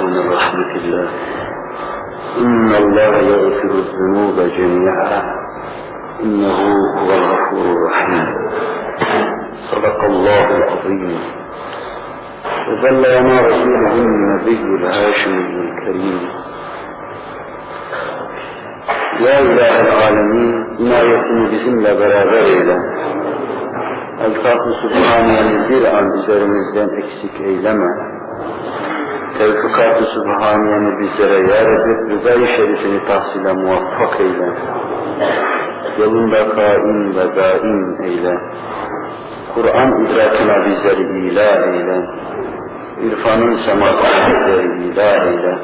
تقنطوا من رحمة الله. إن الله يغفر الذنوب جميعا. إنه هو الغفور الرحيم. صدق الله العظيم. وبلغنا رسوله النبي الهاشمي الكريم. Ya İlahi Alemin, inayetini bizimle beraber eyle. Elfak-ı Sübhaniye'ni bir an üzerimizden eksik eyleme. Tevfikat-ı Sübhaniye'ni bizlere yar edip, rıza-i şerifini tahsile muvaffak eyle. Yolunda kaim ve daim eyle. Kur'an idrakına bizleri ila eyle. İrfanın semasına bizleri ila eyle.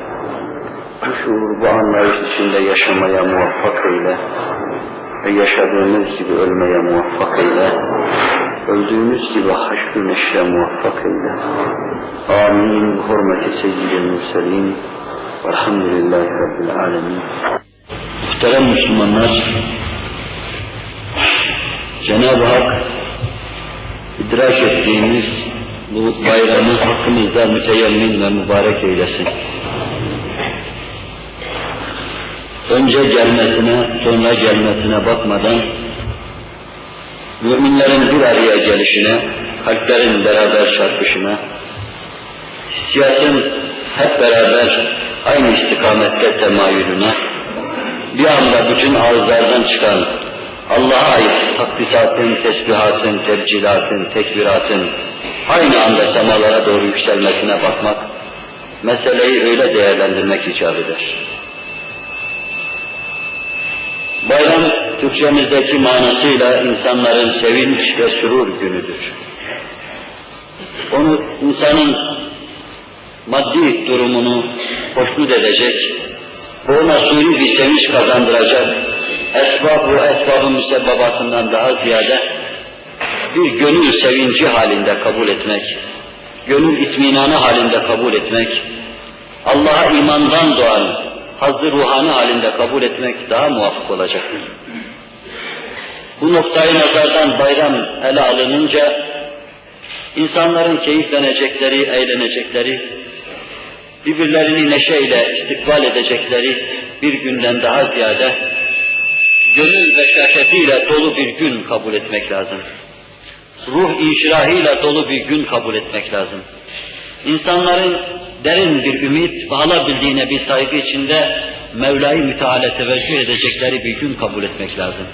Bu şuur, bu anlayış içinde yaşamaya muvaffak eyle. Ve yaşadığımız gibi ölmeye muvaffak eyle. Öldüğümüz gibi haşr-ı neşre muvaffak eyle. Amin. Hürmeti seyyidil mürselin. Velhamdülillahi Rabbil alemin. Muhterem Müslümanlar, Cenab-ı Hak idrak ettiğimiz bu bayramı hakkımızda müteyemmin ve mübarek eylesin. Önce gelmesine, sonra gelmesine bakmadan müminlerin bir araya gelişine, kalplerin beraber çarpışına, hissiyatın hep beraber aynı istikamette temayülüne, bir anda bütün ağızlardan çıkan Allah'a ait takdisatın, tesbihatın, tebcilatın, tekbiratın aynı anda semalara doğru yükselmesine bakmak, meseleyi öyle değerlendirmek icap eder. Bayram, Türkçemizdeki manasıyla insanların sevinç ve sürur günüdür. Onu insanın maddi durumunu hoşnut edecek, ona suri bir sevinç kazandıracak, esbab ve esbabın müsebbabatından daha ziyade bir gönül sevinci halinde kabul etmek, gönül itminanı halinde kabul etmek, Allah'a imandan doğan hazzı ruhani halinde kabul etmek daha muvaffak olacaktır. Bu noktayı nazardan bayram ele alınınca insanların keyiflenecekleri, eğlenecekleri, birbirlerini neşeyle istikbal edecekleri bir günden daha ziyade gönül beşaketiyle dolu bir gün kabul etmek lazım. Ruh inşirahıyla dolu bir gün kabul etmek lazım. İnsanların derin bir ümit ve alabildiğine bir saygı içinde Mevla-i Müteala teveccüh edecekleri bir gün kabul etmek lazım.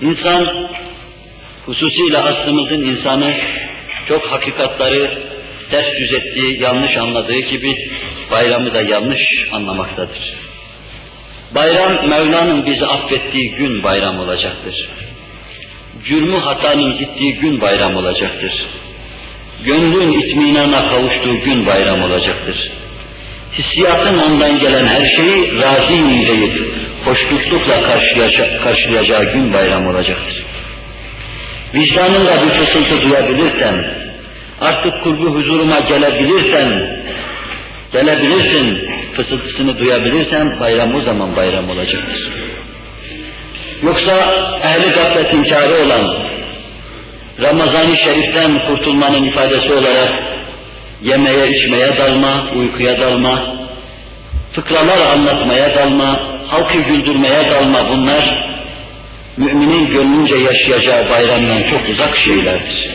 İnsan, hususiyle aslımızın insanı çok hakikatları ters yüz ettiği, yanlış anladığı gibi bayramı da yanlış anlamaktadır. Bayram Mevla'nın bizi affettiği gün bayram olacaktır. Cürmü hatanın gittiği gün bayram olacaktır. Gönlün itminana kavuştuğu gün bayram olacaktır. Hissiyatın ondan gelen her şeyi razıyım deyip hoşnutlukla karşılayacağı gün bayram olacaktır. Vicdanında bir fısıltı duyabilirsen, artık kurbu huzuruma gelebilirsen, gelebilirsin, fısıltısını duyabilirsen bayram o zaman bayram olacaktır. Yoksa ehli gaflet inkarı olan, Ramazan-ı Şerif'ten kurtulmanın ifadesi olarak yemeye içmeye dalma, uykuya dalma, fıkralar anlatmaya dalma, halkı güldürmeye dalma bunlar müminin gönlünce yaşayacağı bayramdan çok uzak şeylerdir.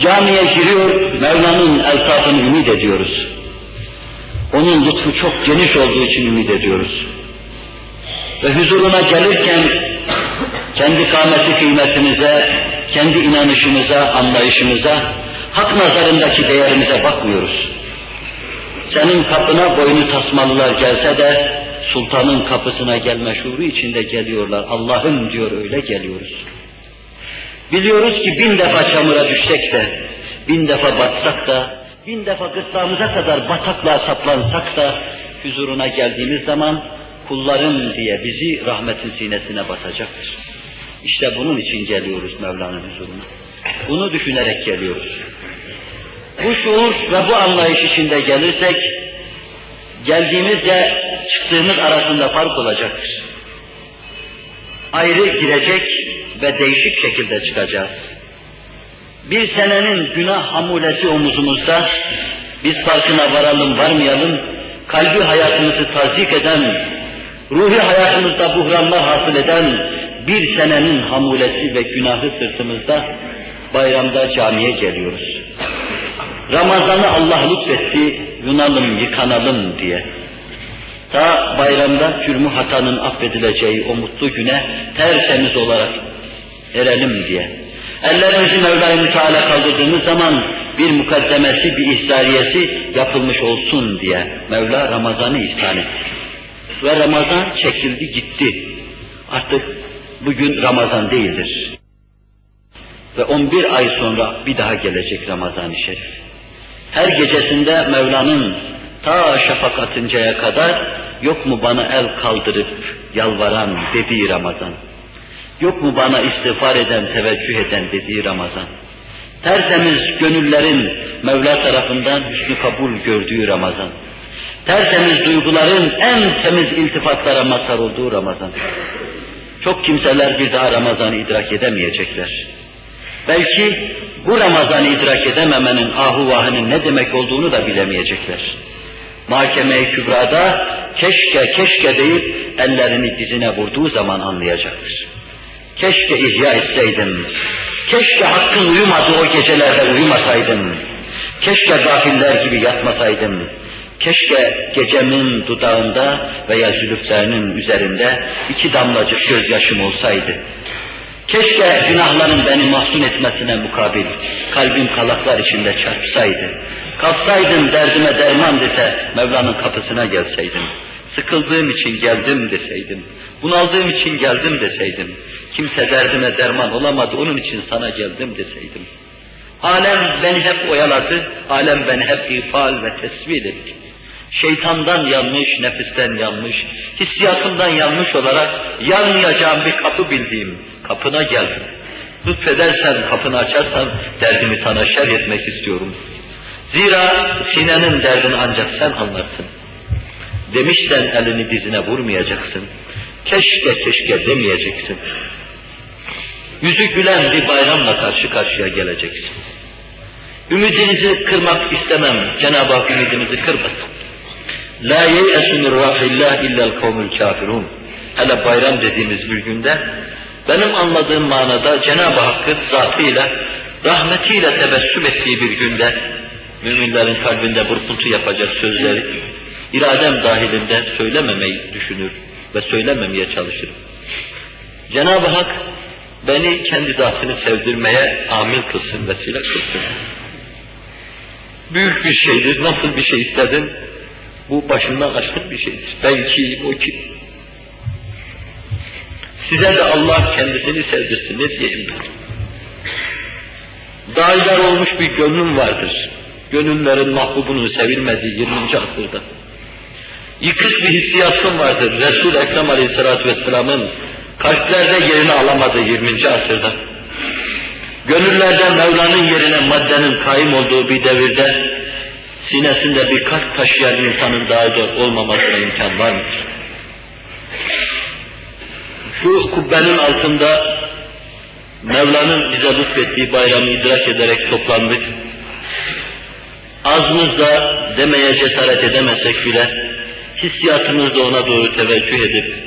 Camiye giriyor, Mevla'nın eltafını ümit ediyoruz. Onun lütfu çok geniş olduğu için ümit ediyoruz. Ve huzuruna gelirken kendi kâmeti kıymetimize, kendi inanışımıza, anlayışımıza, hak nazarındaki değerimize bakmıyoruz. Senin kapına boynu tasmalılar gelse de sultanın kapısına gelme şuuru içinde geliyorlar. Allah'ım diyor öyle geliyoruz. Biliyoruz ki bin defa çamura düşsek de, bin defa batsak da, bin defa gırtlağımıza kadar bataklığa saplansak da, huzuruna geldiğimiz zaman kullarım diye bizi rahmetin sinesine basacaktır. İşte bunun için geliyoruz Mevla'nın huzuruna. Bunu düşünerek geliyoruz. Bu şuur ve bu anlayış içinde gelirsek, geldiğimizle çıktığımız arasında fark olacaktır. Ayrı girecek ve değişik şekilde çıkacağız. Bir senenin günah hamulesi omuzumuzda, biz farkına varalım varmayalım, kalbi hayatımızı tazik eden, ruhi hayatımızda buhranlar hasıl eden bir senenin hamulesi ve günahı sırtımızda bayramda camiye geliyoruz. Ramazan'ı Allah lütfetti, yunalım, yıkanalım diye. Ta bayramda cürmü hatanın affedileceği o mutlu güne tertemiz olarak erelim diye. Ellerimizi Mevla-i Teala kaldırdığımız zaman bir mukaddemesi, bir ihtariyesi yapılmış olsun diye Mevla Ramazan'ı ihsan etti. Ve Ramazan çekildi gitti. Artık bugün Ramazan değildir. Ve 11 ay sonra bir daha gelecek Ramazan-ı Şerif. Her gecesinde Mevla'nın ta şafak atıncaya kadar yok mu bana el kaldırıp yalvaran dediği Ramazan. Yok mu bana istiğfar eden, teveccüh eden dediği Ramazan. Tertemiz gönüllerin Mevla tarafından hüsnü kabul gördüğü Ramazan. Tertemiz duyguların en temiz iltifatlara mazhar olduğu Ramazan. Çok kimseler bir daha Ramazan'ı idrak edemeyecekler. Belki bu Ramazan'ı idrak edememenin ahu vahının ne demek olduğunu da bilemeyecekler. Mahkeme-i Kübra'da keşke keşke deyip ellerini dizine vurduğu zaman anlayacaktır. Keşke ihya etseydim, keşke hakkın uyumadığı o gecelerde uyumasaydım, keşke gafiller gibi yatmasaydım, keşke gecemin dudağında veya zülüflerinin üzerinde iki damlacık gözyaşım olsaydı. Keşke günahların beni mahzun etmesine mukabil kalbim kalaklar içinde çarpsaydı. Kalksaydım derdime derman dese Mevla'nın kapısına gelseydim. Sıkıldığım için geldim deseydim. Bunaldığım için geldim deseydim. Kimse derdime derman olamadı onun için sana geldim deseydim. Alem beni hep oyaladı, alem beni hep ifal ve tesvir etti. Şeytandan yanmış, nefisten yanmış, hissiyatımdan yanmış olarak yanmayacağım bir kapı bildiğim kapına geldim. Lütfedersen, kapını açarsan derdimi sana şer etmek istiyorum. Zira sinenin derdini ancak sen anlarsın. Demişsen elini dizine vurmayacaksın. Keşke keşke demeyeceksin. Yüzü gülen bir bayramla karşı karşıya geleceksin. Ümidinizi kırmak istemem. Cenab-ı Hak ümidinizi kırmasın. La yeyesu min rahillah illel kavmül kafirun. Hele bayram dediğimiz bir günde benim anladığım manada Cenab-ı Hakk'ın zatıyla, rahmetiyle tebessüm ettiği bir günde müminlerin kalbinde burkuntu yapacak sözleri iradem dahilinde söylememeyi düşünür ve söylememeye çalışırım. Cenab-ı Hak beni kendi zatını sevdirmeye amil kılsın, vesile kılsın. Büyük bir şeydir, nasıl bir şey istedin? Bu başından aşkın bir şeydir. Ben kim, o kim? Size de Allah kendisini sevdirsin, ne diyeyim ben? Dağlar olmuş bir gönlüm vardır. Gönüllerin mahbubunun sevilmediği 20. asırda. Yıkık bir hissiyatım vardır. Resul-i Ekrem Aleyhisselatü Vesselam'ın kalplerde yerini alamadığı 20. asırda. Gönüllerde Mevla'nın yerine maddenin kaim olduğu bir devirde sinesinde bir kalp taşıyan insanın daha da olmamasına imkan var mıdır? Şu kubbenin altında Mevla'nın bize lütfettiği bayramı idrak ederek toplandık. Azmızda demeye cesaret edemesek bile hissiyatımızla ona doğru teveccüh edip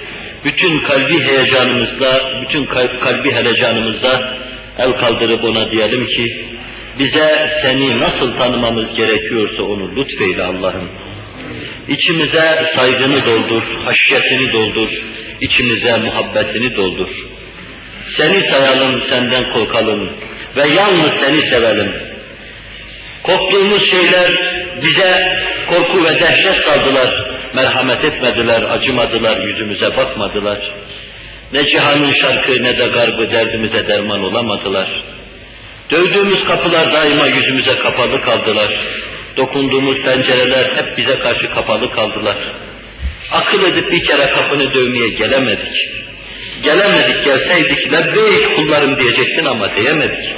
bütün kalbi heyecanımızla, bütün kalbi helecanımızla el kaldırıp ona diyelim ki bize seni nasıl tanımamız gerekiyorsa onu lütfeyle Allah'ım. İçimize saygını doldur, haşyetini doldur, içimize muhabbetini doldur. Seni sayalım, senden korkalım ve yalnız seni sevelim. Korktuğumuz şeyler bize korku ve dehşet kaldılar. Merhamet etmediler, acımadılar, yüzümüze bakmadılar. Ne cihanın şarkı ne de garbı derdimize derman olamadılar. Dövdüğümüz kapılar daima yüzümüze kapalı kaldılar. Dokunduğumuz pencereler hep bize karşı kapalı kaldılar. Akıl edip bir kere kapını dövmeye gelemedik. Gelemedik, gelseydik lebbeyk kullarım diyeceksin ama diyemedik.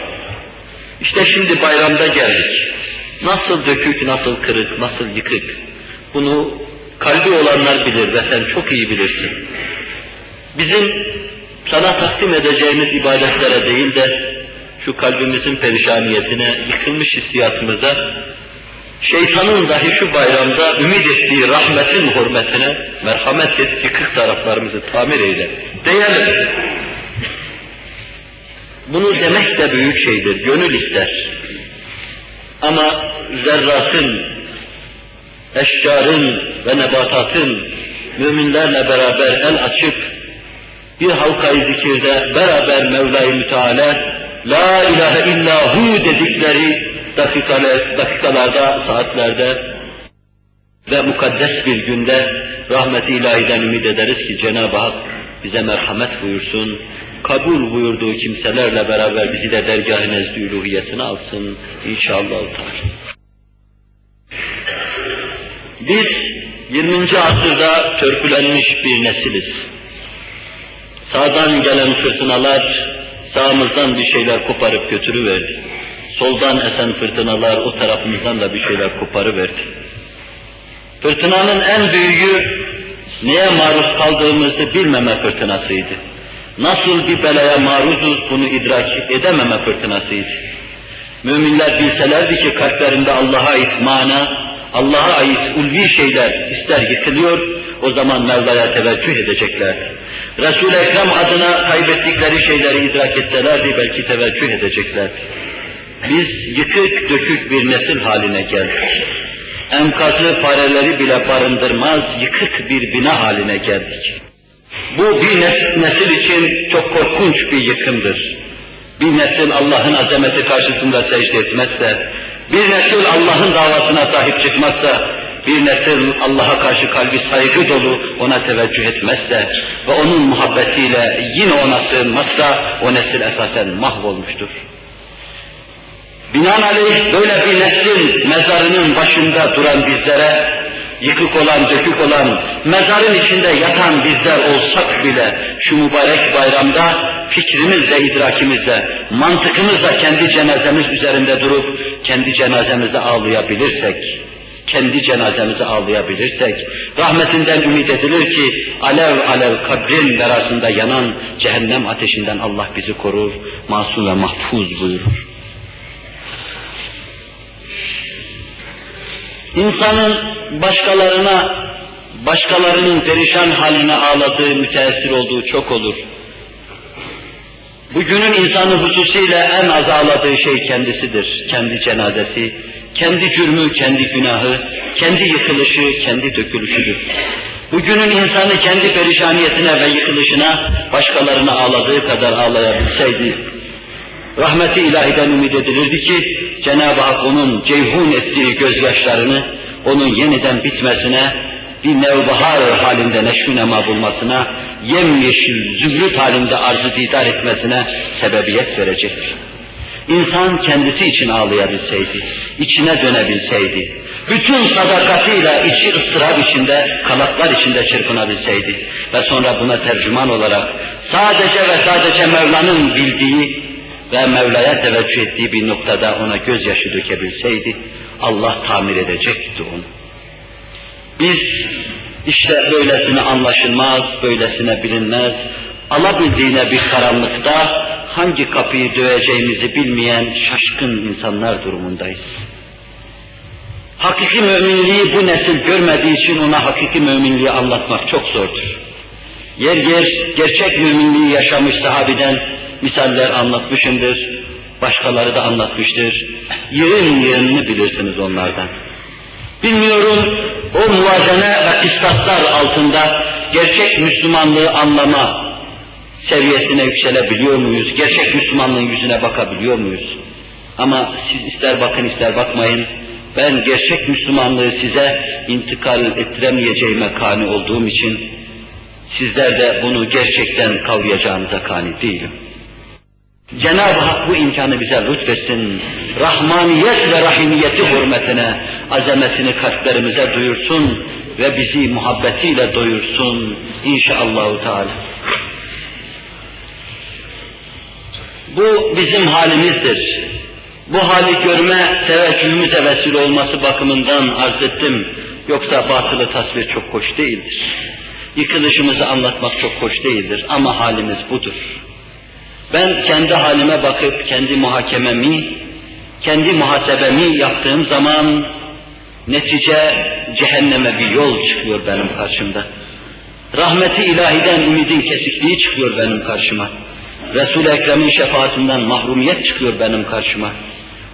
İşte şimdi bayramda geldik. Nasıl dökük, nasıl kırık, nasıl yıkık. Bunu kalbi olanlar bilir ve sen çok iyi bilirsin. Bizim sana takdim edeceğimiz ibadetlere değil de şu kalbimizin perişaniyetine, yıkılmış hissiyatımıza, şeytanın dahi şu bayramda ümit ettiği rahmetin hürmetine merhamet et, yıkık taraflarımızı tamir eyle. Diyelim. Bunu demek de büyük şeydir, gönül ister. Ama zerratın, eşkarın ve nebatatın müminlerle beraber el açıp bir halkayı zikirde beraber Mevla-i Müteala La ilahe illa hu dedikleri dakikalar, dakikalarda, saatlerde ve mukaddes bir günde rahmet-i ilahiden ümit ederiz ki Cenab-ı Hak bize merhamet buyursun, kabul buyurduğu kimselerle beraber bizi de dergâh-ı uluhiyetine alsın inşallah. Biz 20. asırda törpülenmiş bir nesiliz. Sağdan gelen fırtınalar sağımızdan bir şeyler koparıp götürüverdi. Soldan esen fırtınalar o tarafımızdan da bir şeyler koparıverdi. Fırtınanın en büyüğü neye maruz kaldığımızı bilmeme fırtınasıydı. Nasıl bir belaya maruzuz bunu idrak edememe fırtınasıydı. Müminler bilselerdi ki kalplerinde Allah'a ait mana, Allah'a ait ulvi şeyler ister yıkılıyor, o zaman Mevla'ya teveccüh edeceklerdi. Resul-i Ekrem adına kaybettikleri şeyleri idrak etselerdi belki teveccüh edeceklerdi. Biz yıkık dökük bir nesil haline geldik. Enkazı fareleri bile barındırmaz yıkık bir bina haline geldik. Bu bir nes- nesil için çok korkunç bir yıkımdır. Bir nesil Allah'ın azameti karşısında secde etmezse, bir nesil Allah'ın davasına sahip çıkmazsa, bir nesil Allah'a karşı kalbi saygı dolu ona teveccüh etmezse ve onun muhabbetiyle yine ona sığınmazsa o nesil esasen mahvolmuştur. Binaenaleyh böyle bir neslin mezarının başında duran bizlere, yıkık olan, dökük olan, mezarın içinde yatan bizler olsak bile şu mübarek bayramda fikrimizle, idrakimizle, mantıkımızla kendi cenazemiz üzerinde durup kendi cenazemizi ağlayabilirsek, kendi cenazemizi ağlayabilirsek, rahmetinden ümit edilir ki alev alev kabrin arasında yanan cehennem ateşinden Allah bizi korur, masum ve mahfuz buyurur. İnsanın başkalarına, başkalarının perişan haline ağladığı, müteessir olduğu çok olur. Bugünün insanı hususiyle en az ağladığı şey kendisidir, kendi cenazesi, kendi cürmü, kendi günahı, kendi yıkılışı, kendi dökülüşüdür. Bugünün insanı kendi perişaniyetine ve yıkılışına başkalarına ağladığı kadar ağlayabilseydi, rahmeti ilahiden ümit edilirdi ki Cenab-ı Hak onun ceyhun ettiği gözyaşlarını onun yeniden bitmesine, bir nevbahar halinde neşvünema bulmasına, yemyeşil zümrüt halinde arzı didar etmesine sebebiyet verecektir. İnsan kendisi için ağlayabilseydi, içine dönebilseydi, bütün sadakatiyle içi ıstırap içinde, kanatlar içinde çırpınabilseydi ve sonra buna tercüman olarak sadece ve sadece Mevla'nın bildiği ve Mevla'ya teveccüh ettiği bir noktada ona gözyaşı dökebilseydi, Allah tamir edecekti onu. Biz işte böylesine anlaşılmaz, böylesine bilinmez, alabildiğine bir karanlıkta hangi kapıyı döveceğimizi bilmeyen şaşkın insanlar durumundayız. Hakiki müminliği bu nesil görmediği için ona hakiki müminliği anlatmak çok zordur. Yer yer gerçek müminliği yaşamış sahabeden misaller anlatmışımdır, başkaları da anlatmıştır. Yerin yerini bilirsiniz onlardan. Bilmiyorum o muvazene ve kıstaslar altında gerçek Müslümanlığı anlama seviyesine yükselebiliyor muyuz? Gerçek Müslümanlığın yüzüne bakabiliyor muyuz? Ama siz ister bakın ister bakmayın, ben gerçek Müslümanlığı size intikal ettiremeyeceğime kani olduğum için sizler de bunu gerçekten kavrayacağınıza kani değilim. Cenab-ı Hak bu imkanı bize lütfetsin. Rahmaniyet ve rahimiyeti hürmetine azametini kalplerimize duyursun ve bizi muhabbetiyle doyursun inşallahü teala. Bu bizim halimizdir. Bu hali görme teveccühümüze vesile olması bakımından arz ettim. Yoksa batılı tasvir çok hoş değildir. Yıkılışımızı anlatmak çok hoş değildir ama halimiz budur. Ben kendi halime bakıp kendi muhakememi, kendi muhasebemi yaptığım zaman netice cehenneme bir yol çıkıyor benim karşımda. Rahmeti ilahiden ümidin kesikliği çıkıyor benim karşıma. Resul-i Ekrem'in şefaatinden mahrumiyet çıkıyor benim karşıma.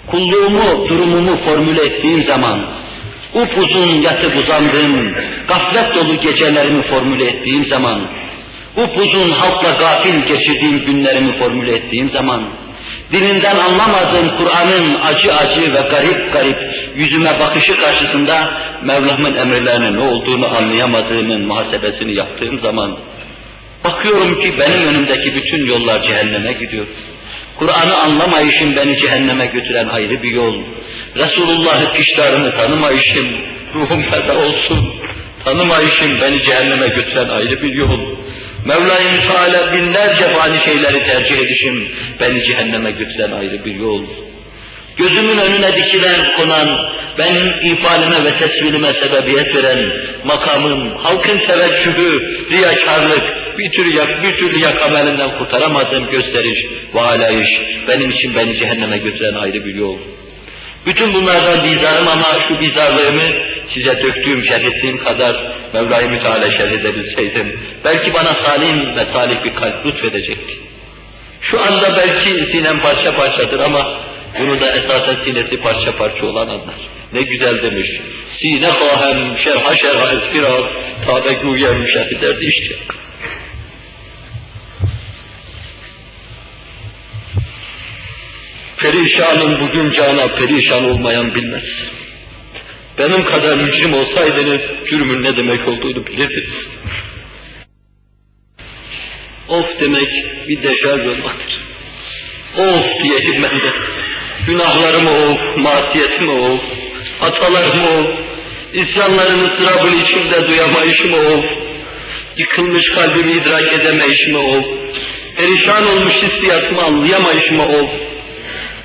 Kulluğumu, durumumu formüle ettiğim zaman, upuzun yatıp uzandığım, gaflet dolu gecelerimi formüle ettiğim zaman, upuzun halkla gafil geçirdiğim günlerimi formüle ettiğim zaman, dilinden anlamadığım Kur'an'ın acı acı ve garip garip yüzüme bakışı karşısında Mevlam'ın emirlerinin ne olduğunu anlayamadığımın muhasebesini yaptığım zaman, bakıyorum ki benim önümdeki bütün yollar cehenneme gidiyor. Kur'an'ı anlamayışım beni cehenneme götüren ayrı bir yol. Resulullah'ı piştarını tanımayışım, ruhum feda olsun, tanımayışım beni cehenneme götüren ayrı bir yol. Mevla-i Teala binlerce fani şeyleri tercih edişim, beni cehenneme götüren ayrı bir yol. Gözümün önüne dikilen konan, benim ifalime ve tesvirime sebebiyet veren makamım, halkın teveccühü, riyakarlık, bir türlü, bir türlü yakamelinden kurtaramadığım gösteriş ve alayış, benim için beni cehenneme götüren ayrı bir yol. Bütün bunlardan bizarım ama şu bizarlığımı size döktüğüm, şerh kadar Mevla-i Müteala şerh edebilseydim, belki bana salim ve salih bir kalp lütfedecekti. Şu anda belki sinem parça parçadır ama bunu da esasen sinesi parça parça olan anlar. Ne güzel demiş. Sine kahem şerha şerha espirar, tabe güyem şerhi derdi işte. Perişanım bugün cana perişan olmayan bilmez. Benim kadar mücrim olsaydınız cürmün ne demek olduğunu bilirdiniz. Of demek bir deşarj olmaktır. Of diyeyim ben de. Günahlarımı of, masiyetimi of, hatalarımı of, isyanlarını sırabın içimde duyamayışımı of, yıkılmış kalbimi idrak edemeyişimi of, perişan olmuş hissiyatımı anlayamayışımı of,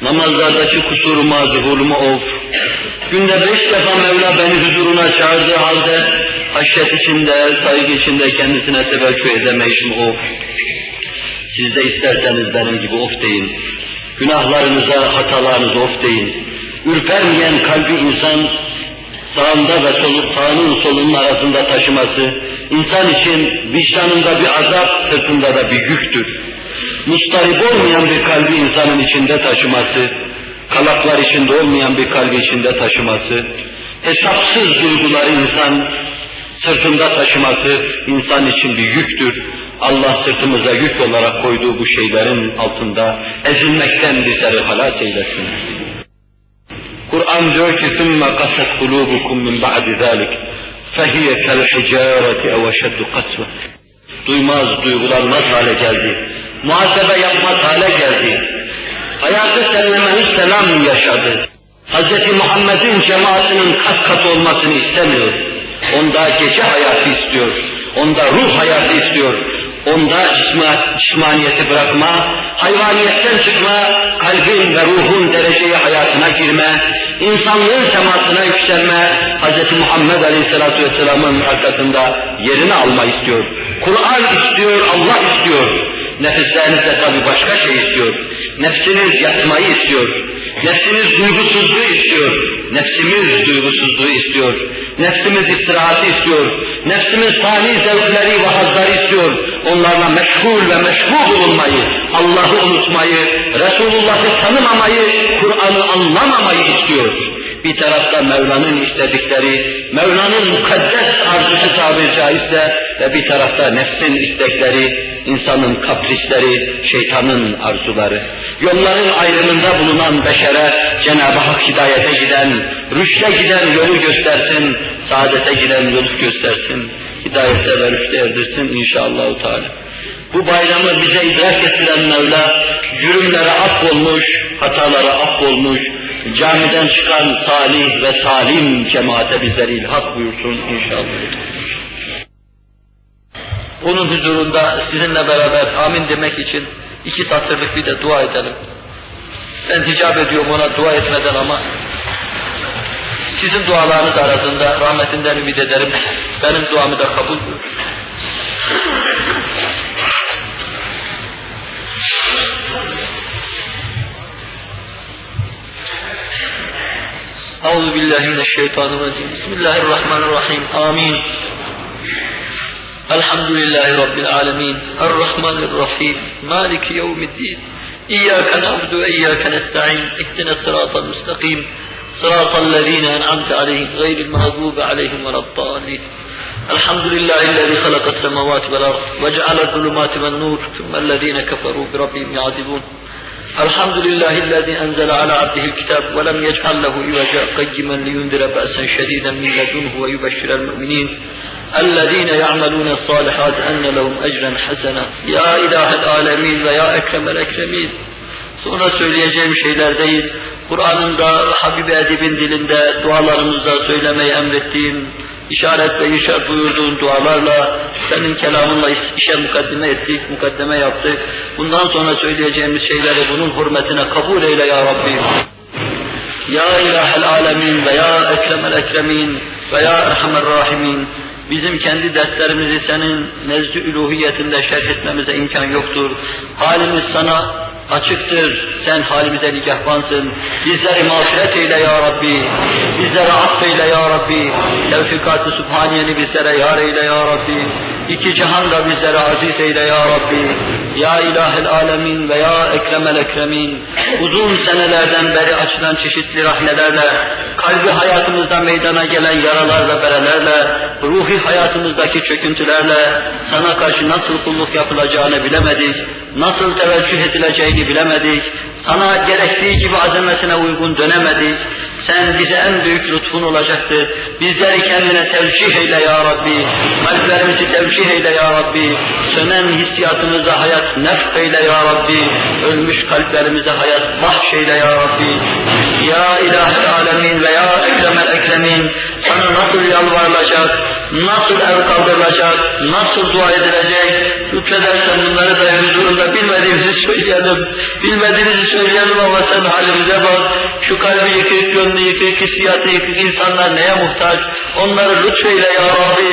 namazlardaki kusuruma, zuhulumu of, günde beş defa Mevla beni huzuruna çağırdığı halde, haşyet içinde, saygı içinde kendisine teveccüh edemeyişimi of, siz de isterseniz benim gibi of deyin. Günahlarınıza, hatalarınıza of deyin. Ürpermeyen kalbi insan sağında ve solu, sağının solunun arasında taşıması, insan için vicdanında bir azap, sırtında da bir yüktür Mustarip olmayan bir kalbi insanın içinde taşıması, kalaklar içinde olmayan bir kalbi içinde taşıması, hesapsız duyguları insan sırtında taşıması insan için bir yüktür. Allah sırtımıza yük olarak koyduğu bu şeylerin altında ezilmekten bizleri halas eylesin. Kur'an diyor ki ثُمَّ قَسَتْ قُلُوبُكُمْ مِنْ بَعْدِ ذَٰلِكَ فَهِيَ كَالْحِجَارَةِ اَوْ شَدُّ قَسْوَةً Duymaz duygulanmaz hale geldi. Muhasebe yapmaz hale geldi. Hayatı sellemeyi selam yaşadı. Hz. Muhammed'in cemaatinin kat kat olmasını istemiyor. Onda gece hayatı istiyor. Onda ruh hayatı istiyor. Onda cisma, cismaniyeti bırakma, hayvaniyetten çıkma, kalbin ve ruhun dereceye hayatına girme, insanlığın semasına yükselme, Hz. Muhammed Aleyhisselatü Vesselam'ın arkasında yerini alma istiyor. Kur'an istiyor, Allah istiyor. Nefisleriniz de tabi başka şey istiyor. Nefsiniz yatmayı istiyor. Nefsiniz duygusuzluğu istiyor. Nefsimiz duygusuzluğu istiyor. Nefsimiz istirahatı istiyor. Nefsimiz fani zevkleri ve hazları istiyor. Onlarla meşgul ve meşgul bulunmayı, Allah'ı unutmayı, Resulullah'ı tanımamayı, Kur'an'ı anlamamayı istiyor. Bir tarafta Mevla'nın istedikleri, Mevla'nın mukaddes arzusu tabiri caizse ve bir tarafta nefsin istekleri, insanın kaprisleri, şeytanın arzuları. Yolların ayrımında bulunan beşere Cenab-ı Hak hidayete giden, rüşte giden yolu göstersin, saadete giden yolu göstersin, hidayete ve rüşte erdirsin inşallah. Teala. Bu bayramı bize idrak ettiren Mevla, cürümlere affolmuş, hatalara affolmuş, camiden çıkan salih ve salim cemaate bizleri ilhak buyursun inşallah. Onun huzurunda sizinle beraber amin demek için iki tatlılık bir de dua edelim. Ben hicap ediyorum ona dua etmeden ama sizin dualarınız arasında rahmetinden ümit ederim. Benim duamı da kabul buyurun. Euzu billahi mineşşeytanirracim. Bismillahirrahmanirrahim. Amin. الحمد لله رب العالمين الرحمن الرحيم مالك يوم الدين إياك نعبد وإياك نستعين اهدنا الصراط المستقيم صراط الذين أنعمت عليهم غير المغضوب عليهم ولا الضالين الحمد لله الذي خلق السماوات والأرض وجعل الظلمات والنور ثم الذين كفروا بربهم يعذبون الحمد لله الذي أنزل على عبده الكتاب ولم يجعل له عوجا قيما لينذر بأسا شديدا من لدنه ويبشر المؤمنين الذين يعملون الصالحات أن لهم أجرا حسنا يا إله العالمين ويا أكرم الأكرمين Sonra söyleyeceğim şeyler değil, Kur'an'ın da Habib-i Edib'in dilinde dualarımızda söylemeyi emrettiğin, işaret ve işaret buyurduğun dualarla senin kelamınla işe mukaddime ettik, mukaddeme yaptık. Bundan sonra söyleyeceğimiz şeyleri bunun hürmetine kabul eyle ya Rabbi. Ya ilahel alemin ve ya ekremel ekremin ve ya erhamer rahimin. Bizim kendi dertlerimizi senin nezd-i üluhiyetinde şerh etmemize imkan yoktur. Halimiz sana açıktır. Sen halimize nigahbansın. Bizleri mağfiret eyle ya Rabbi. Bizlere affeyle ya Rabbi. Tevfikat-ı Sübhaniyeni bizlere yar eyle ya Rabbi. İki cihan da bizlere aziz eyle ya Rabbi. Ya ilahel alemin ve ya ekremel ekremin. Uzun senelerden beri açılan çeşitli rahnelerle, kalbi hayatımızda meydana gelen yaralar ve berelerle, ruhi hayatımızdaki çöküntülerle sana karşı nasıl kulluk yapılacağını bilemedik, nasıl teveccüh edileceğini bilemedik, sana gerektiği gibi azametine uygun dönemedik. Sen bize en büyük lütfun olacaktı. Bizleri kendine tevcih eyle ya Rabbi. Kalplerimizi tevcih eyle ya Rabbi. Sönen hissiyatımıza hayat nefk eyle ya Rabbi. Ölmüş kalplerimize hayat bahşeyle ya Rabbi. Ya ilahel alemin ve ya ekremel ekremin. Sana nasıl yalvarılacak, nasıl el kaldırılacak, nasıl dua edilecek, lütfedersen bunları da huzurunda bilmediğimizi söyleyelim. Bilmediğinizi söyleyelim ama sen halimize bak. Şu kalbi yıkık, gönlü yıkık, hissiyatı yıkık insanlar neye muhtaç? Onları lütfeyle ya Rabbi.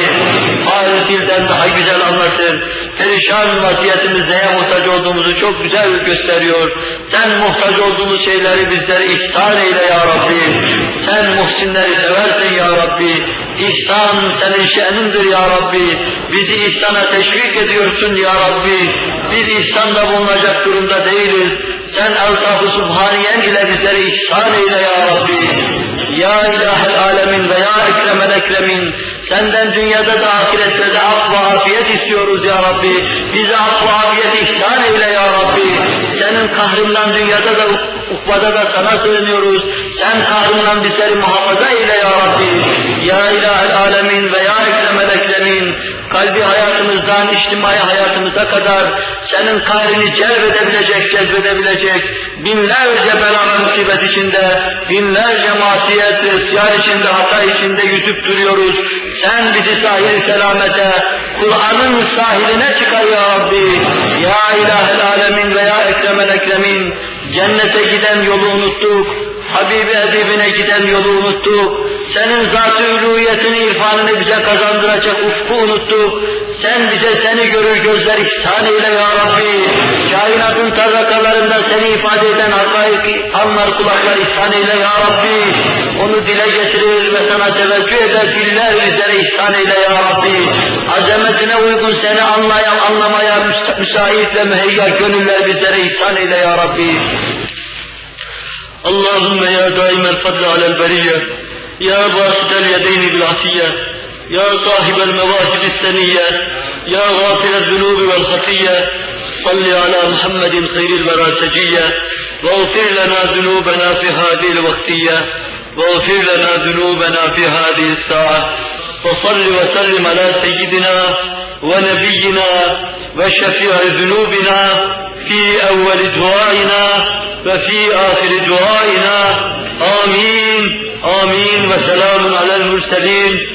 Hal dilden daha güzel anlatır. Perişan vaziyetimiz neye muhtaç olduğumuzu çok güzel gösteriyor. Sen muhtaç olduğumuz şeyleri bizlere ihsan eyle ya Rabbi. Sen muhsinleri seversin ya Rabbi. İhsan senin şe'nindir ya Rabbi. Bizi ihsana teşvik ediyorsun ya Rabbi. Biz ihsanda bulunacak durumda değiliz. Sen eltaf-ı subhaniyen ile bizleri ihsan eyle ya Rabbi. Ya ilahel alemin ve ya ekremel ekremin. Senden dünyada da ahirette de af ve afiyet istiyoruz ya Rabbi. Bize af ve afiyet ihsan eyle. Senin kahrından dünyada da ukbada da sana sığınıyoruz. Sen kahrından bizleri muhafaza eyle ya Rabbi. Ya ilahel alemin ve ya ekremel ekremin. Kalbi hayatımızdan içtimai hayatımıza kadar senin kahrini celbedebilecek, cezbedebilecek binlerce bela ve musibet içinde, binlerce masiyet, isyan içinde, hata içinde yüzüp duruyoruz. Sen bizi sahil selamete, Kur'an'ın sahiline çıkar ya Rabbi. Ya ilahel alemin ve ya ekremel ekremin. Cennete giden yolu unuttuk. Habibi edibine giden yolu unuttuk. Senin zat-ı irfanını bize kazandıracak ufku unuttuk. Sen bize seni görür gözler ihsan eyle ya Rabbi. Kainatın tarlakalarında seni ifade eden haklayık anlar kulaklar ihsan eyle ya Rabbi. Onu dile getirir ve sana teveccüh eder diller bizlere ihsan eyle ya Rabbi. Azametine uygun seni anlayan, anlamaya müsait ve müheyya gönüller bizlere ihsan eyle ya Rabbi. Allahümme ya daimel fadl alel beriyye. Ya basitel yedeyni bil atiyye. يا صاحب المواهب السنية يا غافر الذنوب والخطية صل على محمد خير البراسجية واغفر لنا ذنوبنا في هذه الوقتية واغفر لنا ذنوبنا في هذه الساعة وصل وسلم على سيدنا ونبينا وشفيع ذنوبنا في أول دعائنا وفي آخر دعائنا. آمين آمين وسلام على المرسلين.